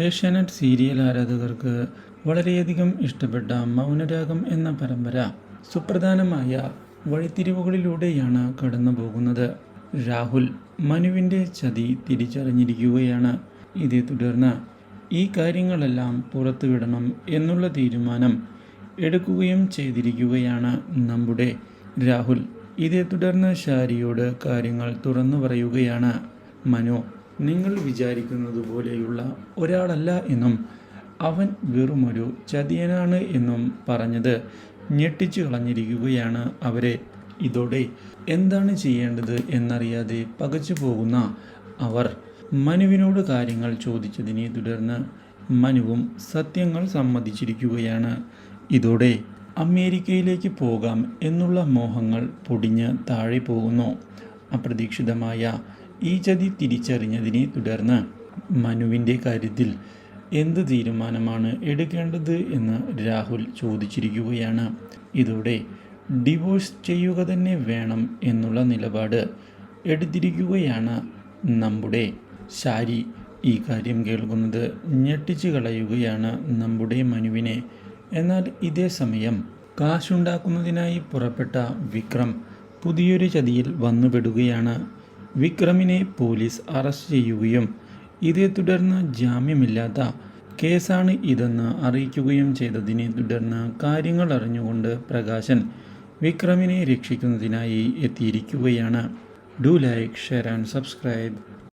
Asianet serial ആരാധകർക്ക് വളരെയധികം ഇഷ്ടപ്പെട്ട മൗനരാഗം എന്ന പരമ്പര സുപ്രധാനമായ വഴിത്തിരിവുകളിലൂടെയാണ് കടന്നു പോകുന്നത് രാഹുൽ മനുവിന്റെ ചതി തിരിച്ചറിഞ്ഞിരിക്കുകയാണ്. ഇതേ തുടർന്ന് ഈ കാര്യങ്ങളെല്ലാം പുറത്തുവിടണം എന്നുള്ള തീരുമാനം എടുക്കുകയും ചെയ്തിരിക്കുകയാണ് നമ്മുടെ രാഹുൽ. ഇതേ തുടർന്ന് ഷാരിയോട് കാര്യങ്ങൾ തുറന്നു പറയുകയാണ് മനു. നിങ്ങൾ വിചാരിക്കുന്നത് പോലെയുള്ള ഒരാളല്ല എന്നും അവൻ വെറുമൊരു ചതിയനാണ് എന്നും പറഞ്ഞത്. ഞെട്ടിച്ചു കളഞ്ഞിരിക്കുകയാണ് അവരെ. ഇതോടെ എന്താണ് ചെയ്യേണ്ടത് എന്നറിയാതെ പകച്ചു പോകുന്ന അവർ മനുവിനോട് കാര്യങ്ങൾ ചോദിച്ചതിനെ തുടർന്ന് മനുവും സത്യങ്ങൾ സമ്മതിച്ചിരിക്കുകയാണ്. ഇതോടെ അമേരിക്കയിലേക്ക് പോകാം എന്നുള്ള മോഹങ്ങൾ പൊടിഞ്ഞ് താഴെ പോകുന്നു. അപ്രതീക്ഷിതമായ ഈ ചതി തിരിച്ചറിഞ്ഞതിനെ തുടർന്ന് മനുവിന്റെ കാര്യത്തിൽ എന്ത് തീരുമാനമാണ് എടുക്കേണ്ടത് എന്ന് രാഹുൽ ചോദിച്ചിരിക്കുകയാണ്. ഇതോടെ ഡിവോഴ്സ് ചെയ്യുക തന്നെ വേണം എന്നുള്ള നിലപാട് എടുത്തിരിക്കുകയാണ് നമ്മുടെ ശാരി. ഈ കാര്യം കേൾക്കുന്നത് ഞെട്ടിച്ചു കളയുകയാണ് നമ്മുടെ മനുവിനെ. എന്നാൽ ഇതേ സമയം കാശുണ്ടാക്കുന്നതിനായി പുറപ്പെട്ട വിക്രം പുതിയൊരു ചതിയിൽ വന്നുപെടുകയാണ്. വിക്രമിനെ പോലീസ് അറസ്റ്റ് ചെയ്യുകയും ഇതേ തുടർന്ന് ജാമ്യമില്ലാത്ത കേസാണ് ഇതെന്ന് അറിയിക്കുകയും ചെയ്തതിനെ തുടർന്ന് കാര്യങ്ങൾ അറിഞ്ഞുകൊണ്ട് പ്രകാശൻ വിക്രമിനെ രക്ഷിക്കുന്നതിനായി എത്തിയിരിക്കുകയാണ്. Do like share and subscribe.